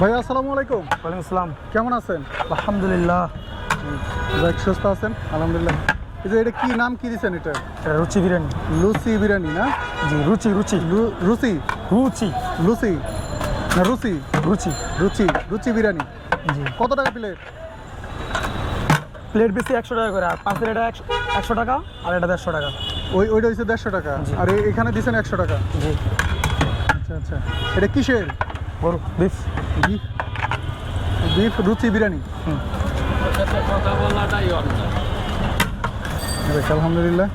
ভাইয়া আসসালামু আলাইকুম। ওয়ালাইকুম আসসালাম। কেমন আছেন? আলহামদুলিল্লাহ। যাক সুস্থ আছেন? আলহামদুলিল্লাহ। এই যে এটা কি নাম কি দিচ্ছেন এটা? এটা রুচি বিরিয়ানি। লুচি বিরিয়ানি না? জি রুচি রুচি। রুচি? রুচি। লুচি? না রুচি? রুচি। রুচি রুচি বিরিয়ানি। জি। কত টাকা প্লেট? প্লেট বেশি একশো টাকা করে আর পাঁচের এটা একশো টাকা আর এটা দেড়শো টাকা। ওই ওইটা হচ্ছে দেড়শো টাকা। আর এখানে দিচ্ছেন একশো টাকা। জি। আচ্ছা আচ্ছা। এটা কিসের? গরু বিফ। বিফ বিফ রুচি বিরিয়ানি। হুম। বেশ, আলহামদুলিল্লাহ।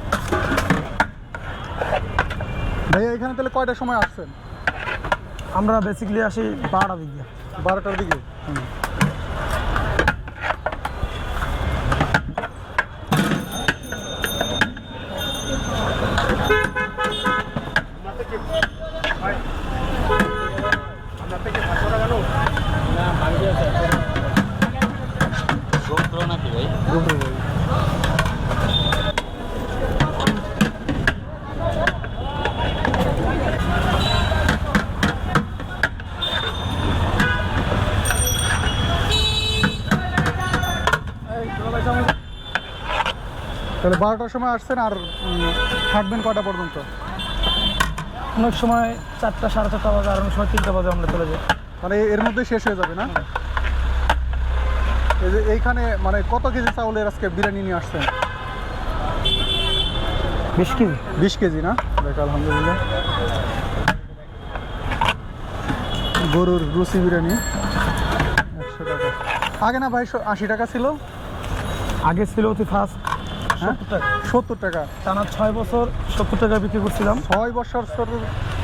ভাইয়া এখানে তাহলে কয়টার সময় আসছেন? আমরা বেসিকলি আসি বারোটার দিকে। বারোটার দিকে? দুপুরে ভাই। তাহলে বারোটার সময় আসছেন আর থাকবেন কটা পর্যন্ত? অনেক সময় চারটা সাড়ে চারটা বাজে আর অনেক সময় তিনটা বাজে আমরা চলে যাই। মানে এর মধ্যে শেষ হয়ে যাবে না? এই যে এইখানে মানে কত কেজি চাউলের আজকে বিরিয়ানি নিয়ে আসছেন? বেশ কেজি। বিশ কেজি না? দেখ আলহামদুলিল্লাহ। গরুর রুচি বিরিয়ানি একশো টাকা। আগে না ভাই আশি টাকা ছিল? আগে ছিল অতি ফার্স্ট হ্যাঁ? সত্তর টাকা। টানা ছয় বছর সত্তর টাকা বিক্রি করছিলাম। ছয় বছর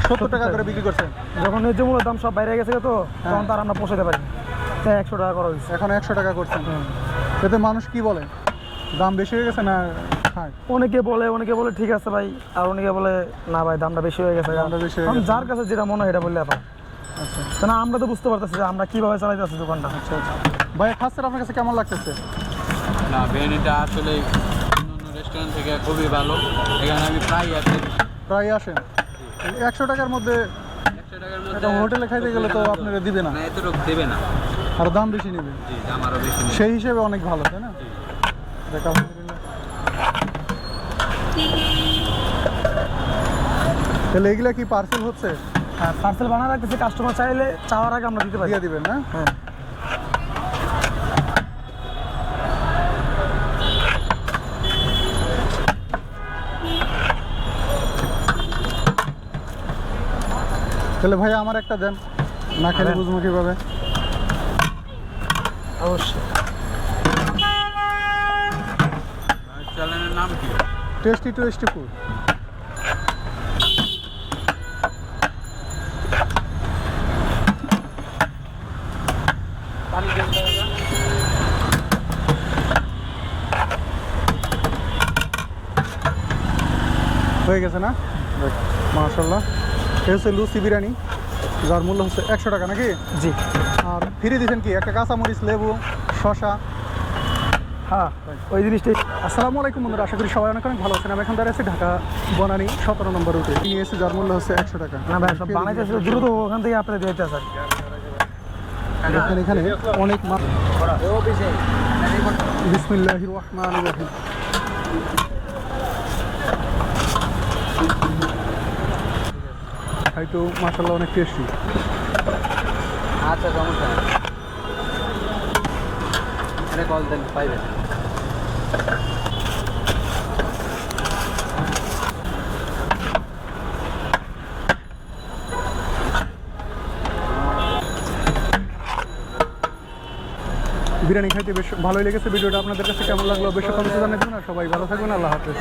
সত্তর- টাকা করে বিক্রি করছেন? যখন ন্যায্য মূল্যের দাম সব বাইরে গেছে তো তখন তার আমরা পোষাতে পারি একশো টাকা করা হয়েছে। এখন একশো টাকা করছেন এতে মানুষ কি বলে? দাম বেশি হয়ে গেছে না অনেকে বলে অনেকে বলে ঠিক আছে ভাই। আর অনেকে বলে না ভাই দামটা বেশি হয়ে গেছে। দামটা বেশি হয়ে গেছে। যার কাছে যেটা মনে হয় এটা বললে আপা আচ্ছা। কেন আমরা তো বুঝতে পারতেছি যে আমরা কীভাবে চালাইতেছি দোকানটা। আচ্ছা আচ্ছা। ভাই খাচ্ছেন আপনার কাছে কেমন লাগতেছে? না বিরিয়ানিটা আসলে অন্য রেস্টুরেন্ট থেকে খুবই ভালো। এখানে আমি প্রায় আসি। প্রায় আসেন একশো টাকার মধ্যে একশো টাকার একটা হোটেলে খাইতে গেলে তো আপনারা দিবে না। না এতটুকু দেবে না। আর দাম বেশি নেবে। সেই হিসেবে অনেক ভালো তাই না? দেখ তাহলে এগুলা কি পার্সেল হচ্ছে? হ্যাঁ পার্সেল বানা রাখতেছি কাস্টমার চাইলে চাওয়ার আগে আমরা দিতে পারি। দিয়ে দিবেন না? হ্যাঁ। তাহলে ভাই আমার একটা দেন। না খেলে দেন। বুঝব কীভাবে? অবশ্যই। চ্যানেলের নাম কি? Tasty tasty food. হয়ে গেছে না? মাশাল্লাহ এ হচ্ছে লুচি বিরিয়ানি যার মূল্য হচ্ছে একশো টাকা নাকি? জি। আর ফিরে দিয়েছেন কি? একটা কাঁচামরিচ লেবু শশা হ্যাঁ ওই জিনিসটাই। আসসালামু আলাইকুম বন্ধুরা আশা করি সবাই অনেক অনেক ভালো আছেন। আমি এখন দাঁড়িয়ে আছি ঢাকা বনানি সতেরো নম্বর রুটে। নিয়ে এসেছি যার মূল্য হচ্ছে একশো টাকা। না ভাই সব বানাইতেছে দ্রুত ওখান থেকে আপনাদের দিতে স্যার দেখেন এখানে অনেক মাছ বিসমিল্লাহ রহমান রহিম। হয়তো মাসাল্লাহ অনেক টেস্টি আচ্ছা সমস্যা এখানে কল দেন পাইবেন বিরিয়ানি খাইতে বেশ ভালোই লেগেছে। ভিডিওটা আপনাদের কাছে কেমন লাগল বেশ কমেন্টে আর সবাই ভালো থাকবেন। আল্লাহ হাফেজ।